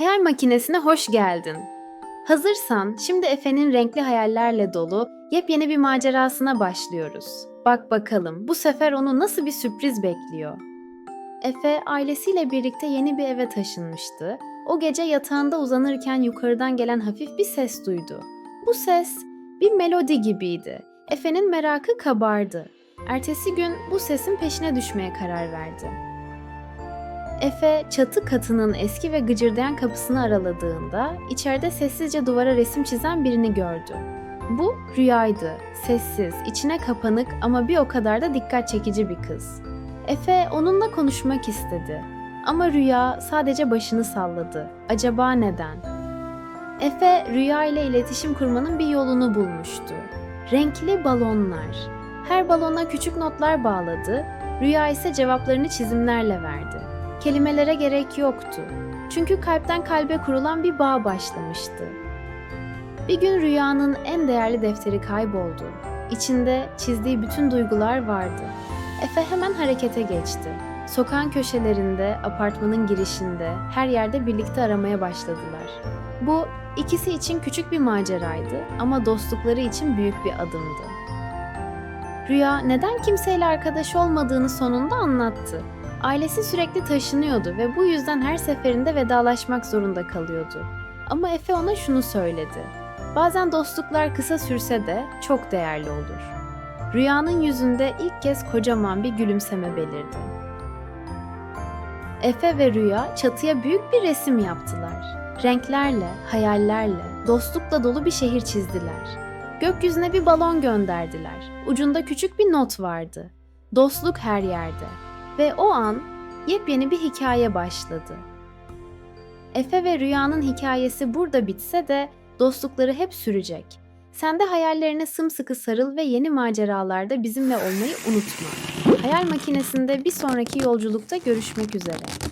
Hayal makinesine hoş geldin. Hazırsan şimdi Efe'nin renkli hayallerle dolu yepyeni bir macerasına başlıyoruz. Bak bakalım bu sefer onu nasıl bir sürpriz bekliyor. Efe ailesiyle birlikte yeni bir eve taşınmıştı. O gece yatağında uzanırken yukarıdan gelen hafif bir ses duydu. Bu ses bir melodi gibiydi. Efe'nin merakı kabardı. Ertesi gün bu sesin peşine düşmeye karar verdi. Efe çatı katının eski ve gıcırdayan kapısını araladığında içeride sessizce duvara resim çizen birini gördü. Bu rüyaydı. Sessiz, içine kapanık ama bir o kadar da dikkat çekici bir kız. Efe onunla konuşmak istedi. Ama rüya sadece başını salladı. Acaba neden? Efe rüya ile iletişim kurmanın bir yolunu bulmuştu. Renkli balonlar. Her balona küçük notlar bağladı. Rüya ise cevaplarını çizimlerle verdi. Kelimelere gerek yoktu. Çünkü kalpten kalbe kurulan bir bağ başlamıştı. Bir gün rüyanın en değerli defteri kayboldu. İçinde çizdiği bütün duygular vardı. Efe hemen harekete geçti. Sokağın köşelerinde, apartmanın girişinde, her yerde birlikte aramaya başladılar. Bu ikisi için küçük bir maceraydı ama dostlukları için büyük bir adımdı. Rüya neden kimseyle arkadaş olmadığını sonunda anlattı. Ailesi sürekli taşınıyordu ve bu yüzden her seferinde vedalaşmak zorunda kalıyordu. Ama Efe ona şunu söyledi. Bazen dostluklar kısa sürse de çok değerli olur. Rüyanın yüzünde ilk kez kocaman bir gülümseme belirdi. Efe ve Rüya çatıya büyük bir resim yaptılar. Renklerle, hayallerle, dostlukla dolu bir şehir çizdiler. Gökyüzüne bir balon gönderdiler. Ucunda küçük bir not vardı. Dostluk her yerde. Ve o an yepyeni bir hikaye başladı. Efe ve Rüya'nın hikayesi burada bitse de dostlukları hep sürecek. Sen de hayallerine sımsıkı sarıl ve yeni maceralarda bizimle olmayı unutma. Hayal makinesinde bir sonraki yolculukta görüşmek üzere.